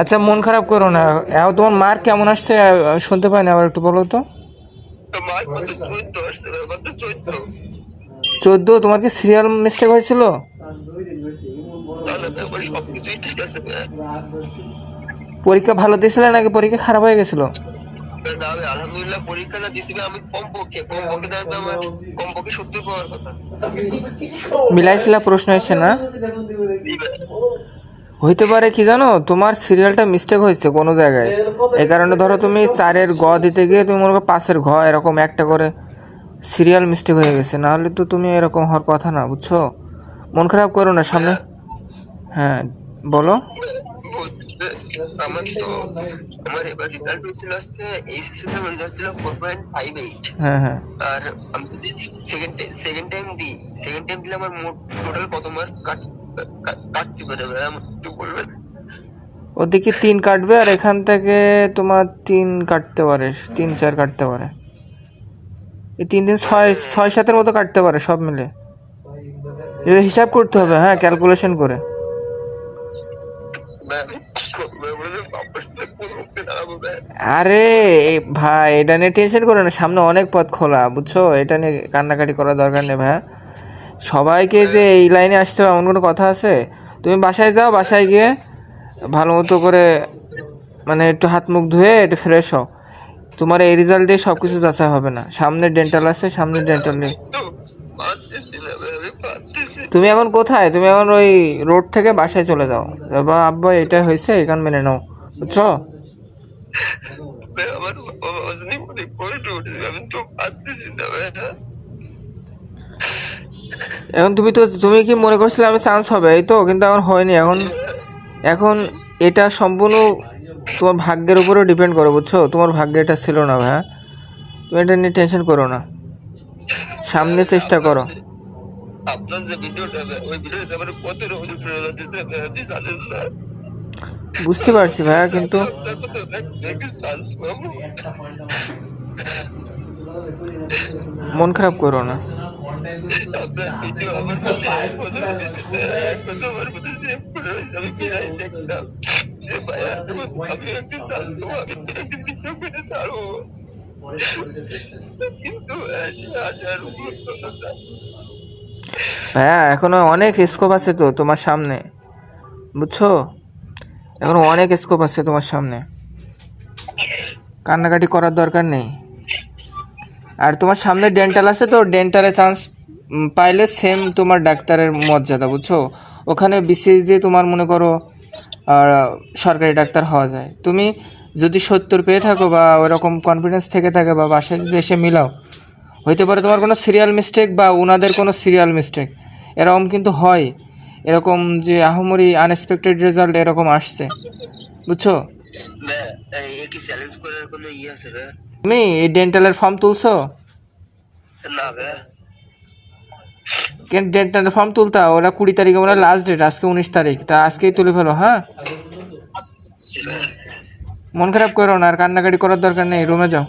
আচ্ছা মন খারাপ করো না। তোমার মার কেমন আসছে? শুনতে পাই না আবার একটু বলো তো। চোদ্দ, তোমার কি সিরিয়াল মিস্টেক হয়েছিল? পরীক্ষা ভালো দিয়েছিলে নাকি? পরীক্ষা খারাপ হয়ে গেছিল? আলহামদুলিল্লাহ পরীক্ষাটা দিছি আমি কমপক্ষে কমপক্ষে দেখো আমার কমপক্ষে সত্তর পাওয়ার কথা। মিলাইছিলা প্রশ্ন এসে না? হইতে পারে কি জানো তোমার সিরিয়ালটা মিস্টেক হয়েছে কোনো জায়গায়। এই কারণে ধরো তুমি চারের গ দিতে গিয়ে তুমি মনে করো পাঁচের ঘ এরকম একটা করে সিরিয়াল মিস্টেক হয়ে গেছে। নাহলে তো তুমি এরকম হওয়ার কথা না বুঝছ? মন খারাপ করো না সামনে। হ্যাঁ। বলো। বুঝতে- আমার তো আমার এবার রেজাল্ট হয়েছিল হচ্ছে এইচএসসি তে রেজাল্ট ছিল ফোর পয়েন্ট ফাইভ এইট হ্যাঁ হ্যাঁ। আর আমি যদি সেকেন্ড সেকেন্ড টাইম দিই সেকেন্ড টাইম দিলে আমার মোট টোটাল কত মার্ক কাট কাট- কাটতে পারে আমার একটু বলবেন? ওদিকে তিন কাটবে আর এখান থেকে তোমার তিন কাটতে পারে তিন চার কাটতে পারে। এই তিন দিন ছয় ছয় সাতের মতো কাটতে পারে সব মিলে। এটা হিসাব করতে হবে হ্যাঁ ক্যালকুলেশন করে ভাই আমি কি করব ভাই? বলে যে বাবার সাথে কোন মুখে দাঁড়াবো ভাই? আরে ভাই, এটা নিয়ে টেনশন করো না, সামনে অনেক পথ খোলা, বুঝছ? এটা নিয়ে কান্নাকাটি করার দরকার নেই ভাই সবাইকে যে এই লাইনে আসতে হবে, এমন কোনো কথা আছে? তুমি বাসায় যাও, বাসায় গিয়ে ভালো মতো করে মানে একটু হাত মুখ ধুয়ে একটু ফ্রেশ হও। তোমার এই রেজাল্ট দিয়ে সব কিছু যাচাই হবে না। সামনে ডেন্টাল আছে, সামনে ডেন্টাল নেই। তুমি এখন কোথায়? তুমি এখন ওই রোড থেকে বাসায় চলে যাও। বা আব্বা এটা হয়েছে, এখান মেনে নাও, বুঝছ? মনে এখন তুমি তো তুমি কি মনে করছিলে আমি চান্স হবে? এই তো কিন্তু এখন হয়নি। এখন এখন এটা সম্পূর্ণ তোমার ভাগ্যের উপরেও ডিপেন্ড করো বুঝছ? তোমার ভাগ্যে এটা ছিল না ভাই তুমি এটা নিয়ে টেনশন করো না। সামনে চেষ্টা করো। আপনার যে ভিডিওটা ওই ভিডিওতে আমার কত রকম প্রেরণা দিচ্ছে বুঝতে পারছি ভাইয়া, কিন্তু। মন খারাপ করো না। ভাইয়া, এখনও অনেক স্কোপ আছে তো তোমার সামনে, বুঝছ এখনও অনেক স্কোপ আছে তোমার সামনে। কান্নাকাটি করার দরকার নেই। আর তোমার সামনে ডেন্টাল আছে তো ডেন্টালে চান্স পাইলে সেম তোমার ডাক্তারের মর্যাদা, বুঝছ? ওখানে বিসিএস দিয়ে তোমার মনে করো সরকারি ডাক্তার হওয়া যায়। তুমি যদি সত্তর পেয়ে থাকো বা ওরকম কনফিডেন্স থেকে থাকে বা বাসায় যদি এসে মিলাও, হইতে পারে তোমার কোনো সিরিয়াল মিস্টেক বা ওনাদের কোনো সিরিয়াল মিস্টেক এরকম কিন্তু হয়। এরকম যে আহমরি আনএক্সপেক্টেড রেজাল্ট এরকম আসছে। বুঝছ? ইয়ে? তুমি এই ডেন্টালের ফর্ম তুলছো? কেন ডেন্টালের ফর্ম তুলতা? ওরা কুড়ি তারিখে ওরা লাস্ট ডেট আজকে উনিশ তারিখ। তা আজকেই তুলে ফেলো হ্যাঁ? মন খারাপ করো না আর কান্নাকাটি করার দরকার নেই রুমে যাও।